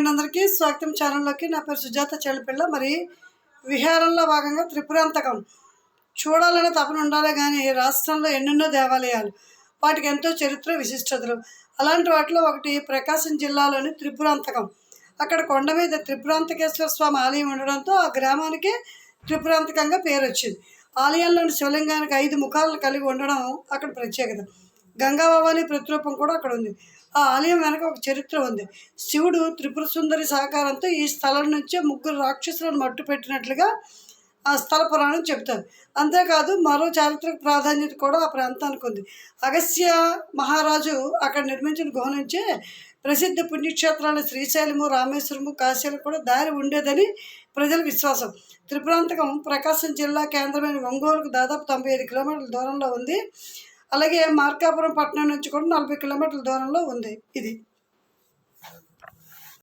అండి అందరికీ స్వాగతం ఛానల్లోకి. నా పేరు సుజాత చెల్లపిల్ల మరి విహారంలో భాగంగా త్రిపురాంతకం. చూడాలనే తపన ఉండాలి కానీ రాష్ట్రంలో ఎన్నెన్నో దేవాలయాలు వాటికి ఎంతో చరిత్ర విశిష్టతలు. అలాంటి వాటిలో ఒకటి ప్రకాశం జిల్లాలోని త్రిపురాంతకం. అక్కడ కొండ మీద త్రిపురాంతకేశ్వర స్వామి ఆలయం ఉండడంతో ఆ గ్రామానికి త్రిపురాంతకంగా పేరు వచ్చింది ఆలయంలోని శివలింగానికి ఐదు ముఖాలను కలిగి ఉండడం అక్కడ ప్రత్యేకత. గంగా ప్రతిరూపం కూడా అక్కడ ఉంది. ఆ ఆలయం వెనక ఒక చరిత్ర ఉంది. శివుడు త్రిపుర సుందరి సహకారంతో ఈ స్థలం నుంచే ముగ్గురు రాక్షసులను మట్టు పెట్టినట్లుగా ఆ స్థల పురాణం చెబుతారు. అంతేకాదు మరో చారిత్రక ప్రాధాన్యత కూడా ఆ ప్రాంతానికి ఉంది. అగస్య మహారాజు అక్కడ నిర్మించిన గుహ నుంచే ప్రసిద్ధ పుణ్యక్షేత్రాలు శ్రీశైలము రామేశ్వరము కాశీలు కూడా దారి ఉండేదని ప్రజల విశ్వాసం. త్రిపురాంతకం ప్రకాశం జిల్లా కేంద్రమైన ఒంగోలుకు దాదాపు తొంభై ఐదు కిలోమీటర్ల దూరంలో ఉంది. అలాగే మార్కాపురం పట్టణం నుంచి కూడా నలభై కిలోమీటర్ల దూరంలో ఉంది ఇది.